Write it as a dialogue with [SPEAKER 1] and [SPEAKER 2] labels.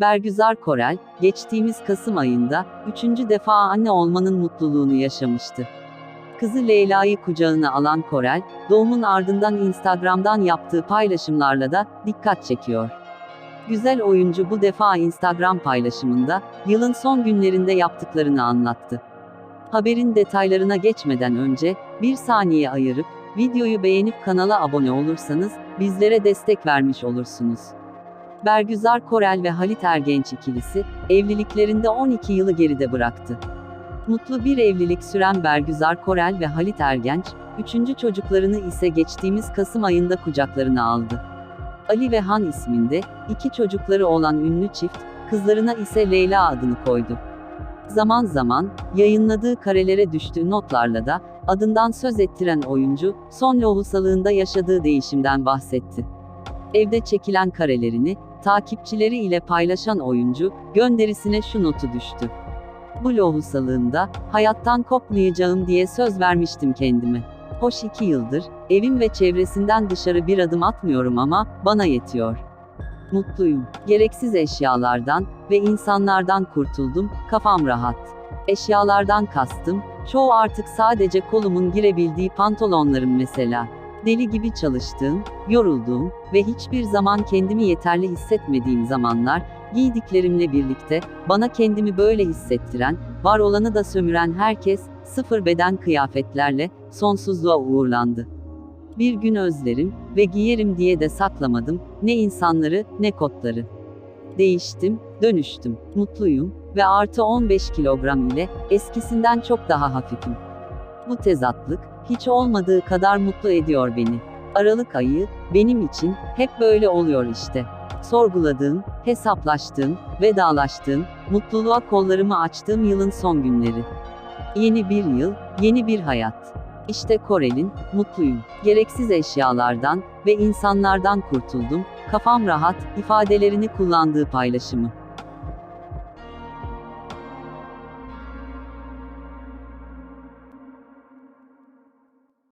[SPEAKER 1] Bergüzar Korel, geçtiğimiz Kasım ayında, üçüncü defa anne olmanın mutluluğunu yaşamıştı. Kızı Leyla'yı kucağına alan Korel, doğumun ardından Instagram'dan yaptığı paylaşımlarla da dikkat çekiyor. Güzel oyuncu bu defa Instagram paylaşımında, yılın son günlerinde yaptıklarını anlattı. Haberin detaylarına geçmeden önce, bir saniye ayırıp, videoyu beğenip kanala abone olursanız, bizlere destek vermiş olursunuz. Bergüzar Korel ve Halit Ergenç ikilisi, evliliklerinde 12 yılı geride bıraktı. Mutlu bir evlilik süren Bergüzar Korel ve Halit Ergenç, üçüncü çocuklarını ise geçtiğimiz Kasım ayında kucaklarına aldı. Ali ve Han isminde, iki çocukları olan ünlü çift, kızlarına ise Leyla adını koydu. Zaman zaman, yayınladığı karelere düştüğü notlarla da, adından söz ettiren oyuncu, son lohusalığında yaşadığı değişimden bahsetti. Evde çekilen karelerini, takipçileri ile paylaşan oyuncu, gönderisine şu notu düştü. Bu lohusalığımda, hayattan kopmayacağım diye söz vermiştim kendime. Hoş iki yıldır, evim ve çevresinden dışarı bir adım atmıyorum ama, bana yetiyor. Mutluyum. Gereksiz eşyalardan ve insanlardan kurtuldum, kafam rahat. Eşyalardan kastım, çoğu artık sadece kolumun girebildiği pantolonlarım mesela. Deli gibi çalıştığım, yorulduğum ve hiçbir zaman kendimi yeterli hissetmediğim zamanlar, giydiklerimle birlikte, bana kendimi böyle hissettiren, var olanı da sömüren herkes, sıfır beden kıyafetlerle, sonsuzluğa uğurlandı. Bir gün özlerim ve giyerim diye de saklamadım, ne insanları, ne kotları. Değiştim, dönüştüm, mutluyum ve artı 15 kilogram ile, eskisinden çok daha hafifim. Bu tezatlık, hiç olmadığı kadar mutlu ediyor beni. Aralık ayı, benim için, hep böyle oluyor işte. Sorguladığım, hesaplaştığım, vedalaştığım, mutluluğa kollarımı açtığım yılın son günleri. Yeni bir yıl, yeni bir hayat. İşte Korel'in, mutluyum. Gereksiz eşyalardan ve insanlardan kurtuldum, kafam rahat, ifadelerini kullandığı paylaşımı.